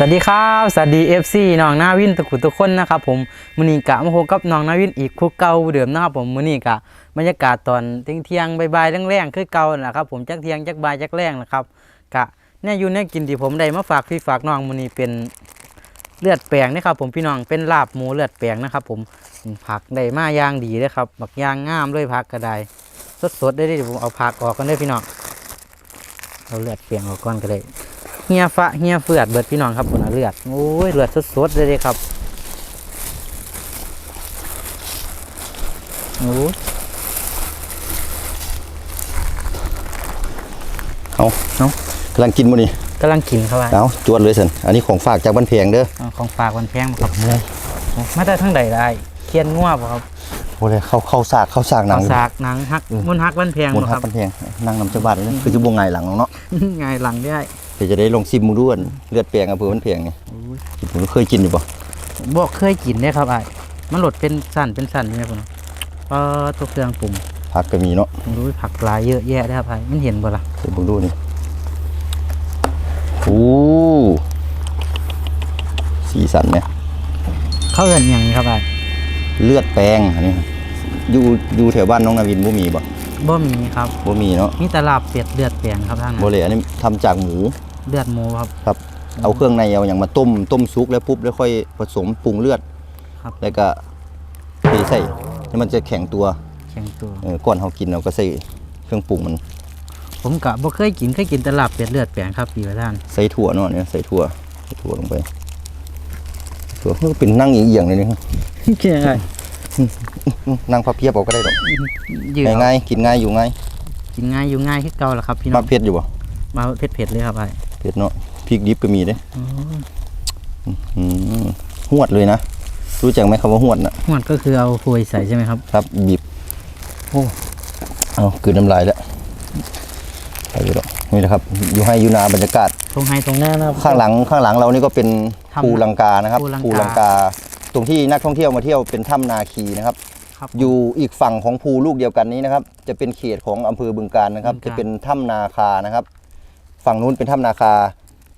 สวัสดีครับสวัสดี FC น้องนาวินทุกคนทุกคนนะครับผมมือนี้กะมาพบกับน้องนาวินอีกคู่เก่าเดิมนะครับผมมือนี้กะบรรยากาศตอนเที่ยงๆบ่ายๆแรงๆคือเก่านั่นแหละครับผมจักเที่ยงจักบ่ายจักแรงนะครับกะเนี่ยอยู่ในกินที่ผมได้มาฝากพี่ฝากน้องมือนี้เป็นเลือดแปลงนะครับผมพี่น้องเป็นลาบหมูเลือดแปลงนะครับผมผักได้มาย่างดีเลยครับบักย่างงามเลยผักก็ไดสดๆได้เด้อเดี๋ยผมเอาผักออกกันเด้อพี่น้องเอาเลือดแปลงออกก่อนก็ได้ เฮียฟะเฮียเฟือดเบิดพี่น้องครับผมเอาเลือดโอ้ยเลือดสดๆเลยเด้ครับโอ้ยเอาเนาะกำลังกินมื้อนี้กำลังกินเข้าไปเอาจวดเลยสันอันนี้ของฝากจากบ้านแพงเด้อเอาของฝากวันแพงมาครับมาได้ทั้งใดได้เคียนง่วบ่ครับโอ้เลยเข้าเข้าซากเข้าซากหนัเอางสากหนังฮักมุนฮักวันแพงมูลบ่ค่าครับบ้านแพงนั่งนำจังหวัดเลยคือจะบวงไงหลังเนาะไงายหลังได้ เดี๋ยวจะได้ลองซิมมึงด้วยเลือดแปลงอำเภอบ้านแพงนี่กินผมเคยกินอยู่ป่ะบ่เคยกินได้ครับไอ้ายมันหลดเป็นสั่นเป็นสั่นใช่ไหมผมเออตัวเครื่องปรุงผักก็มีเนาะผมรู้ผักหลายเยอะแยะได้ครับไอ้ายมันเห็นบ่ล่ะเดี๋ยวผมดูนี่โอ้สีสันเนี่ยเขาเอิ้นหยังครับไอ้ายเลือดแปลงอันนี้อยู่อยู่แถวบ้านน้องนาวินบ่มีบ่บ่มีครับบ่มีเนาะมีแตลาบเป็ดเลือดแปลงครับทางนั้บ่นเลยอันนี้ทำจากหมู เลือดหมูครับ ครับ เอาเครื่องในเอาอย่างมาต้มต้มซุกแล้วปุ๊บแล้วค่อยผสมปรุงเลือดครับแล้วก็เทใส่แล้วมันจะแข็งตัวแข็งตัวเออก่อนเรากินเราก็ใส่เครื่องปรุงมัน ผมกะบ่เคยกินเคยกินแตลาบเป็ดเลือดแปลงครับพี่ประธานใส่ถั่วเนาะเนี่ยใส่ถั่วใส่ถั่วลงไปถั่วเฮ้ยเป็นนั่งเอียงๆเลยนี่เกี่ยไงนั่งพับเพียบเอาก็ได้หรอกยืดเอาง่ายๆกินง่ายอยู่ง่ายกินง่ายอยู่ง่ายคือเก่าล่ะครับพี่น้มาองเผ็ดอยู่บ่มาเผ็ดๆเลยครับไอ้ เผ็ดเนาะพริกดิบก็มีเด้อืมหวดเลยนะ รู้จักไหมคำว่าหวดน่ะหวดก็คือเอาโฟยใส่ใช่ไหมครับ ครับบีบโอ้เอากลืนน้ำลายแล้วไปเลยหรอกนี่แหละครับ อยู่ให้อยู่นาบรรยากาศตรงไฮตรงหน้านะครับข้างหลังข้างหลังเรานี่ก็เป็นถ้ำภูลังกานะครับภูลังกาภูลังกา ตรงที่นักท่องเที่ยวมาเที่ยวเป็นถ้ำนาคีนะครับครับอยู่อีกฝั่งของภูลูกเดียวกันนี้นะครับ จะเป็นเขตของอำเภอบึงการนะครับบึงกาฬจะเป็นถ้ำนาคานะครับ ฝั่งนู้นเป็นถ้ำนาคา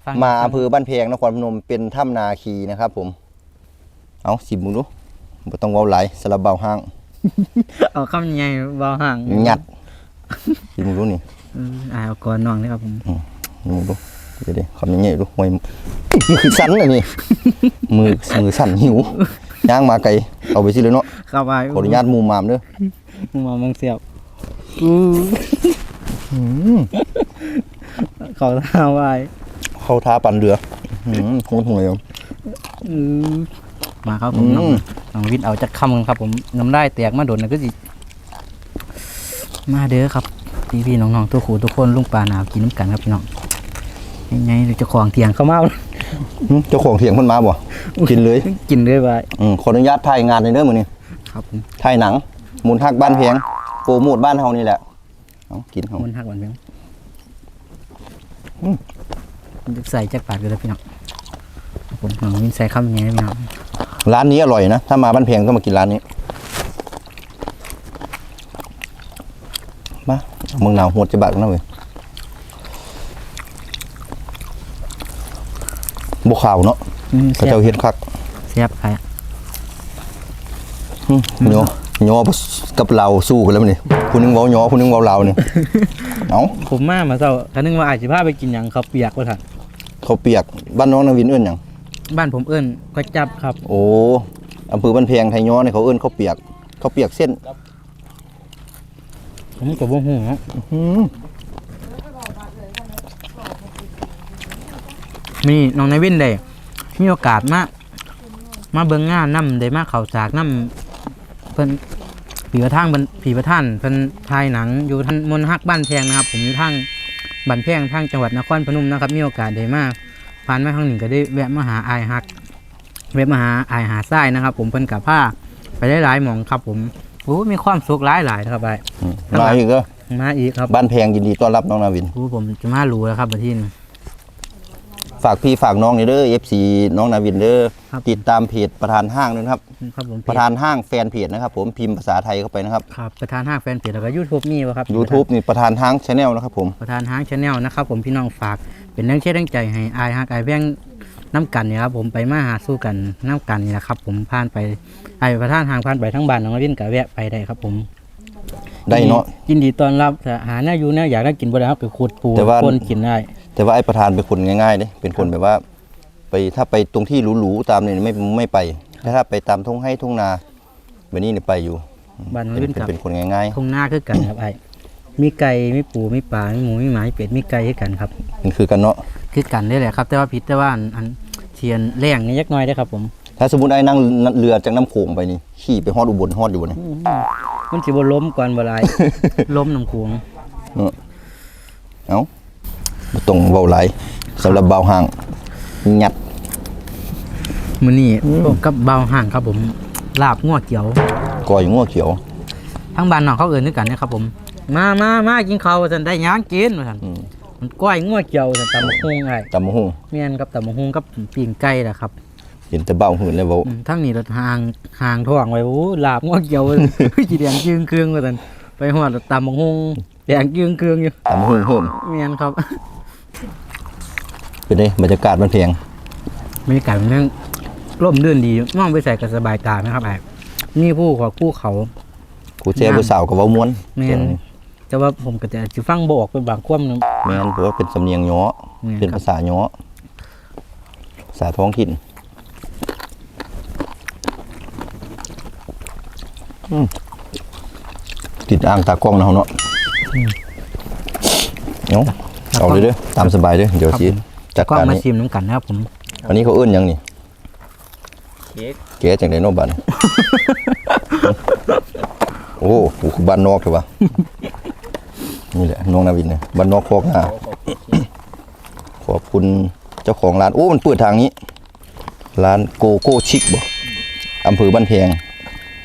ฟังมาอำเภอบ้านแพงนครพนมเป็นถ้ำนาคีนะครับผม เอาสิบมึงดูบ่ต้องเว้าไหลายสลับเบาห้างเอาคำใหญ่เบาห่างหยัดสิบมึงดูนี่เอออ่าเอาก่อนน้องเลยครับผมมึงดูเดี๋ยวดิคำยังไงดูหวยมือคือสั่นอันนี้มือมือสั่นหิวย่างมาไกลเอาไปสิเลยเนาะครับไอ้ขออนุญาตมูมามเด้อมามองเสียบ เขาท่าไว้เข้าท่าปั่นเรืออืมคงทงเลยอืมมาครับผมน้องอืมน้องวินเอาจากคำกันครับ ผมน้ำได้แตกมาโดนนะก็สิมาเด้อครับพี่พี่ๆน้องๆตัวขู่ทุกคนลุงปลาหนาวกินน้ำกันครับพี่น้องยังไงเจะของเตียงเข้ามาหึเจ้าของเถียงเพิ่นมาบ่กินเลยกินเลยไปอืมขออนุญาตถ่ายงานในเด้อมื้อนี้ครับผมถ่ายหนังมูลฮักบ้านเพียงโปรโมทบ้านเฮานี่แหละเอากินเฮามันหักหวานเพียงมันจะ ใส่จักบาทกันเลยพี่น้องครับผมน้องวินใส่คำยังไงพี่น้องร้านนี้อร่อยนะ ถ้ามาบ้านเพียงก็มากินร้านนี้มาเมืองหนาวโหดจะบาดกันนะเว้ยบ่ขาวเนาะอืมเขาเสียเจ้าบเฮ็ดคักเสียบไปหึโยโยกับเราสู้กันแล้วนี่ผู้หนึงเว้าโยผู้หนึงเว้าเราเนี่ยเอ้าผมมามาเจ้าคันนึงว่าอาจจะพาไปกินอย่างเขาวเปียกว่าท่านเขาวเปียกบ้านน้องนาวินเอิ้นหยังบ้านผมเอิ้นก็จับครับ โอ้อำเภอบ้านเพียงไทยย้อเนี่ยเขาเอิ้นเขาวเปียกเขาวเปียกเส้นผมกับวงหูเนาะอืมมีน้องนายวินได้มีโอกาสมามาเบิ่งงานนํได้มาเข้าจากนํเพิ่น ผีประทางเพิ่นผีประท่านเพิ่นถ่ายหนังอยู่ทางมนต์ฮักบ้านแพงนะครับ ผมอยู่ทางบ้านแพงทางจังหวัดนครพนมนะครับ มีโอกาสได้มาผ่านมาทางหนึ่งก็ได้แวะมาหาอายฮักแวะมาหาอายหาทรายนะครับ ผมเพิ่นกับผ้าไปได้หลายหมองครับ ผมโอ้มีความสุขหลายหลายๆนะครับไปอืมมาอีกก็มาอีกครับบ้านแพงยินดีต้อนรับน้องนาวินโอ้ผมจะมารู้แล้วครับประเทศนี้ ฝากพี่ฝากน้องนี่เด้อ FC น้องนาวินเด้อครับติดตามเพจประธานห้างด้วยนะครับ ครับผมประธานห้างแฟนเพจนะครับ ผมพิมพ์ภาษาไทยเข้าไปนะครับ ครับประธานห้างแฟนเพจแล้วก็ยูทูบมีวะครับ YouTube นี่ประธานห้างชาแนลนะครับผม ประธานห้างชาแนลนะครับผมพี่น้องฝากเป็นแรงเชียร์แรงใจให้อายฮักอายแบงน้ำกันเนี่ยครับผมไปมาหาสู้กันน้ำกันนี่แหละครับ ผมผ่านไปไอ้ประธานทางผ่านไปทั้งบ้านน้องนาวินก็แวะไปได้ครับผมได้เนาะยินดีต้อนรับแต่หาแน่อยู่แน่อยากได้กินบ่ได้ครับไปขุดปูแต่ว่า คนกินได้ แต่ว่าไอ้ประธานเป็นคนง่ายๆเด้เป็นคนแบบว่า ไปถ้าไปตรงที่หรูๆตามนี่ไม่ไม่ไปแต่ถ้าไปตามทุ่งให้ทุ่งนาแบบนี้เนี่ยไปอยู่บ้านน้องเป็นนาวินกับเป็นคนง่ายคงหน้าคือกันครับไอ้มีไก่มีปูมีปลามีหมูมีหมามีเป็ดมีไก่คือกันครับ ๆมันคือกันเนาะคือกันได้แหละครับ แต่ว่าผิดแต่ว่าอันอันเทียนแรงนี่ยักหน้อยได้อครับ ผมถ้าสมมติไอ้นั่งเรือจากน้ำโขงไปนี่ขี่ไปฮอดอุบลฮอดอยู่บ่นี่มันสิบ่ล้มก่อนบ่หลาย ล้มน้ำโขงเนาะเอ้าบ่ ต้องเว้าหลายสำหรับเบาห่างยัด มื้อนี้กับเบาห่างครับผม ลาบงัวเขียวก้อยงัวเขียว ทั้งบ้านน้องเขาเอิ้นคือกันนะครับผม มามามากินข้าวว่าซั่นได้หยังกินว่าซั่นอืม มันก้อยงัวเขียวซั่นตำบักหุ่งไอ้ตำบักหุ่งแม่นกับตำบักหุ่งกับปิ้งไก่ล่ะครับเห็นแต่เบาหื่นเลยเว้าอืมทั้งนี้รถห่างห่างท้องไว้โอ้ลาบงัวเขียวว่าซั่นสิแดงจึงเครื่องว่าซั่นไปฮอดตำบักหุ่งแดงจึงเครื่องอยู่ตำบักหุ่งโหมแม่นครับ เป็นไงบรรยากาศมันเพียงบรรยากาศมันยังร่มรื่นดีมองไปใส่ก็สบายตานะครับไอ้นี่ผู้ขอคู่เขากูแจ้ผู้สาวก็เว้าม่วนแม่นแต่ว่าผมก็จะจะฟังบออกเป็นบางความหนึงแม่นเพราะว่าเป็นสำเนียงย้อแม่นเป็นครับภาษาย้อภาษาท้องถิ่นอืมติดอ่างตากล้องนะเฮาเนาะเนาะเอาเลยเด้อตามสบายเด้อเดี๋ยวสิ จัดก็การมานี้ชิมน้ำกันนะครับผมอันนี้เขาเอื้นหยังนี่ เค้กแกจังได๋เนาะบัดนี้ โอ้โหคือบ้านนอกเถอะวะ นี่แหละน้องนาวินเนี่ยบ้านนอกคอกนาขอบคุณเจ้าของร้าน โอ้ มันเปิดทางนี้ ร้านโกโก้ชิคบ่อำเภอบ้านแพง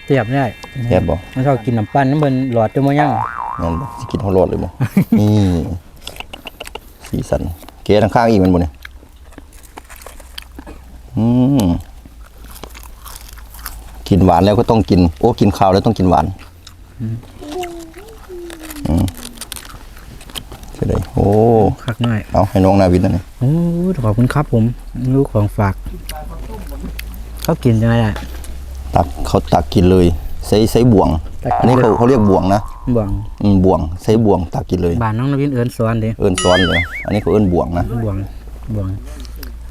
เสียบได้แซ่บบ่มันชอบกินน้ำปั้นน้ำเบิ่นหลอดจมยังนั่นบ่สิกินฮอดรอดเลยบ่ นี่สีสัน เกทางข้างอีกแมันบ่เนี่ยอืมกินหวานแล้วก็ต้องกิน โอ้กินข้าวแล้วต้องกินหวานอืมจะได้โอ้คักหน่อยเอาให้น้องนาวินนั่นนี่โอ้ขอบคุณครับผมลูกของฝากเขากินยังไงอะตักเขาตักกินเลยใส่ใส่บ่วงตักกิน อันนี้เขาเขาเรียกบ่วงนะบ่วงอืมบ่วงใส่บ่วงตักกินเลยบ้านน้องนวินเอิญสอนเด้เอิ้นซ้อนเลยอันนี้เขาเอิ้นบ่วงนะบ่วงบ่วง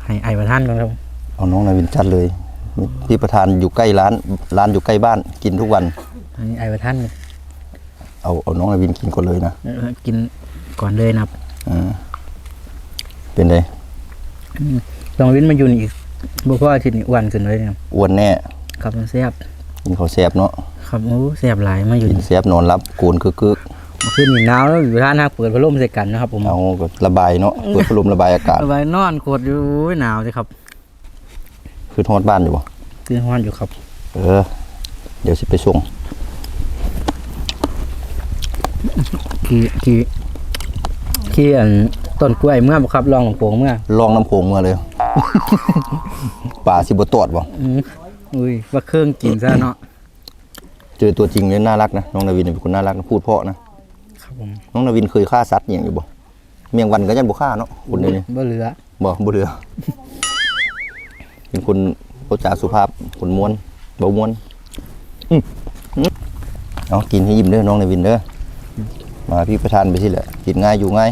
ให้ไอ้ประท่านก่อนครับเอาน้องนาวินจัดเลยพี่ประธานอยู่ใกล้ร้าน ร้านอยู่ใกล้บ้านกินทุกวันอันนี้ไอ้ประท่านเอาเอาน้องนาวินกินก่อนเลยนะเออกินก่อนเลยนะครับอ่าเป็นไงน้องนวินมาอยู่นี่อีกบ่พออาทิตย์นี้อ้วนขึ้นเลยนะครับอ้วนแน่ครับมันแซ่บ กินข้าวแซ่บเนาะครับโอ้แซ่บหลายมาอยู่กินนี่แซ่บนอนรับโกนคึกขึ้นนี่หนาวแล้วอยู่ร้านฮักเปิดพัดลมใส่กันนะครับผมๆเอาก็ระบายเนาะเปิดพัดลมระบายอากาศสบายนอนกดอยู่โอ้ยหนาวสิครับ คือทอดบ้านอยู่บ่ตื่นฮ้อนอยู่ครับ เออ เดี๋ยวสิไปส่งขี่ขี่ขี่อันต้นกล้วยเมื่อบ่ครับลองของโป่งเมื่อลองน้ำโขงมาเลยป่าสิบ่ตอดบ่ อืมอุ้ยว่าเครื่องกินซะเนาะเจอตัวจริงเลยน่ารักนะน้องนาวินเป็นคนน่ารักนะพูดเพราะนะครับผมน้องนาวินเคยฆ่าสัตว์อย่างอยู่บ่เมียงวันก็ยังบ่ฆ่าเนาะคนเดียวนี้บ่เหลือบ่บ่เหลือ เป็นคนโอจาสุภาพคนม้วนเบาม้วนอืมอืมเอากินให้ยิ้มเด้อน้องนาวินเด้อมาพี่ประธานไปสิแหละกินง่ายอยู่ง่าย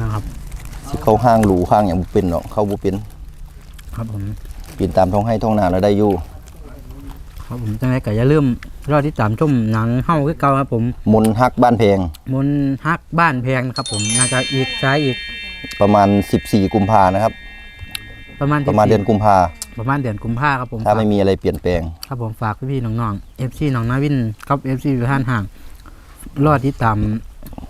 นะครับสิเข้าห้างหรูห้างอย่างบ่เป็นเนาะเข้าบ่เป็น ครับผมปีนตามท้องให้ท้องนาแล้วได้อยู่ ครับผมจังไดก็อย่าลืมรอที่ตามชมหนังเฮาคือเก่าครับ ผมมนต์ฮักบ้านแพงมนต์ฮักบ้านแพงนะครับ ผมน่าจะอีกซ้ายอีกประมาณ 14 กุมภานะครับ ประมาณประมาณเดือนกุมภาประมาณเดือนกุมภาครับผม ถ้าไม่มีอะไรเปลี่ยนแปลง ครับผมฝากพี่ๆน้องๆ FC น้องนาวินกับ FC ประธานห่าง รอที่ตาม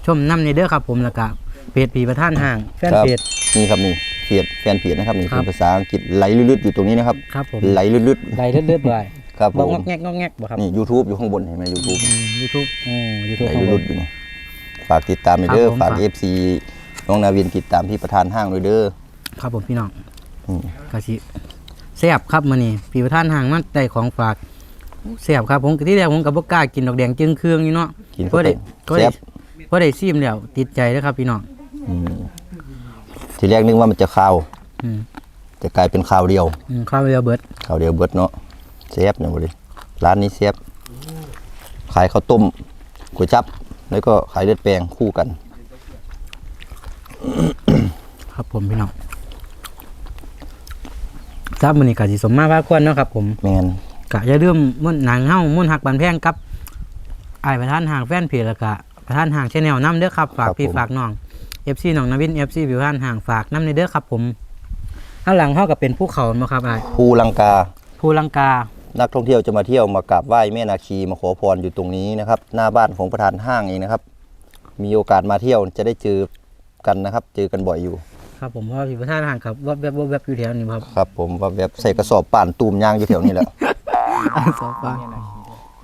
ชมน้ำในเด้อครับผมแล้วก็เพจผีประธานห่างแฟนครับ เพจ นี่ครับนี่เฟียดแฟนเพจนะครับนี่ครัเป็บนภาษาอังกฤษไหลลืดๆอยู่ตรงนี้นะครับครับผมไหลลืดไล่เลือดๆด้วยๆ ครับผบอกมงอกแงกงอกแงกบ่ครับนี่ YouTube อยู่ข้างบนเห็นไหม YouTube ยูทูบโอ้ยูทูบ ไหลลืดๆอยู่นี่ฝากติดตามหน่อยเด้อครับผมฝาก ฝาก FC น้องนาวินติดตามที่ประธานห้างด้วยเด้อครับผมพี่น้องอืมกะสิแซ่บครับมื้อนี้ผีประธานห่างมันได้ของฝากแซ่บครับผมก็ที่แรกผมก็บ่กล้ากินดอกแดงจึงเครื่องอยู่เนาะกินก็เข้าไปได้ก็แซ่ได้บก็ได้ซิมแล้วติดใจแล้วครับพี่น้องอืมทีแรกนึกว่ามันจะคาว อืมจะกลายเป็นข้าวเดียวอืมข้าวเรือเบิดข้าวเดียวเบิดเนาะ เซฟเนี่ยบ่ดิร้านนี้เซฟขายข้าวต้มก๋วยจับ แล้วก็ขายเลือดแปลงคู่กัน ครับผมพี่น้องทราบมื้อนี้ก็สิสมมาพาควรเนาะครับ ผมแมนกะอย่าลืมมุ่นหนังเฮ้ามุ่นหักบันแพงกับไอ้ายประธานห่างแฟนเพจแล้วก็ประธานห่างชแนลน้ำเด้อครับฝากพี่ฝากน้อง FC น้องนวิน FC ผิวพรรณห่างฝากน้ำในเด้อครับผมข้างหลังเฮากับเป็นภูเขาเนาะครับไอ้ายภูลังกาภูลังกา นักท่องเที่ยวจะมาเที่ยวมากราบไหว้แม่นาคีมาขอพรอยู่ตรงนี้นะครับ หน้าบ้านของประธานห้างเองนะครับ มีโอกาสมาเที่ยวจะได้เจอกันนะครับ เจอกันบ่อยอยู่ ครับผมเพราะว่าพี่ประธานห่างครับว่าแบบว่าแบบอยู่แถวนี้ครับครับ ผมว่าแบบใส่กระสอบป่านตูมยางอยู่แถวนี้แหละ สองฟัง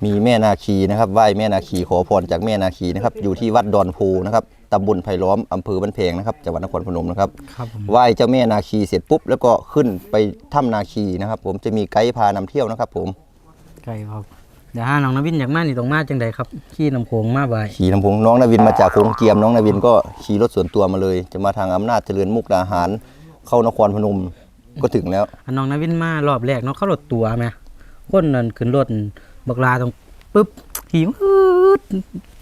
มีแม่นาคีนะครับไหว้แม่นาคีขอพรจากแม่นาคีนะครับ อยู่ที่วัดดอนโพนะครับตำบลไผ่ล้อมอำเภอบ้านเพงนะครับจังหวัดนครพนมนะครับครับผมไหว้เจ้าแม่นาคีเสร็จปุ๊บ แล้วก็ขึ้นไปถ้ำนาคีนะครับ ผมจะมีไกด์พานำเที่ยวนะครับ ผมไกลครับเดี๋ยวห้าน้องนวินอยากมานี่ตรงมาจังใดครับขี่ลำโพงมาบ่ายขี่ลำโพงน้องนาวินมาจากโขงเจียมน้องนาวินก็ขี่รถส่วนตัวมาเลย จะมาทางอำนาจเจริญมุกดาหาร เข้านครพนมก็ถึงแล้ว อันน้องนวินมารอบแรกเนาะเขารถตัวไหมคนนั่นขึ้นรถ บักลาตรงปึ๊บขี่มืด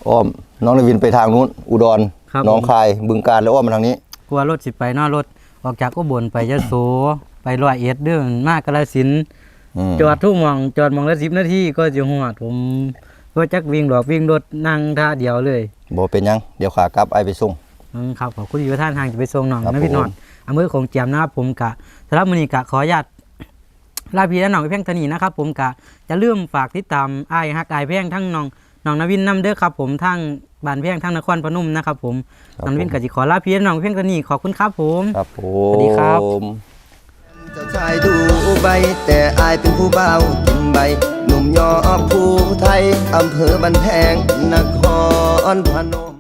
อ้อม น้องนาวินไปทางนู้น อุดรครับหน้องคายบึงการแล้วอ้อมมาทางนี้ กลัวรถสิไปเนอกรถออกจากอุบลไปยะโส ไปร้อยเอ็ดเด้อมากกระสินธุ์อืมจอดทุ่งหมองจอดหมองละสิบนาทีก็จะหอดผมก็จักวิ่งดอกวิ่งรถนั่งท่าเดียวเลยบอกเป็นหยัง เดี๋ยวขากลับไอไปส่ง อืมครับขอบคุณอยู่ท่านทางจะไปส่งน้องครับนะพี่นอนผมอำเภอของเจียมนะครับผมกะสำหรับมื้อนี้กะขออนุญาต ลาพี่และน้องไปเพียงเท่านี้นะครับผมกะจะเริ่าลืมฝากติดตามไอ้ายฮักไอ้ายเพียงทั้งน้องน้องนวินนํเด้อครับผมทั้งบ้านเพียงทั้งนครพนมนะครับผมครับน้องนวินผม กะสิขอลาพี่และน้องเพียงเท่านี้ขอบคุณครับผม ครับผมสวัสดีครับ เจ้าชายดูใบแต่อายเป็นผู้เบากินใบ หนุ่มยอผู้ไทย อำเภอบันแพงนครพนม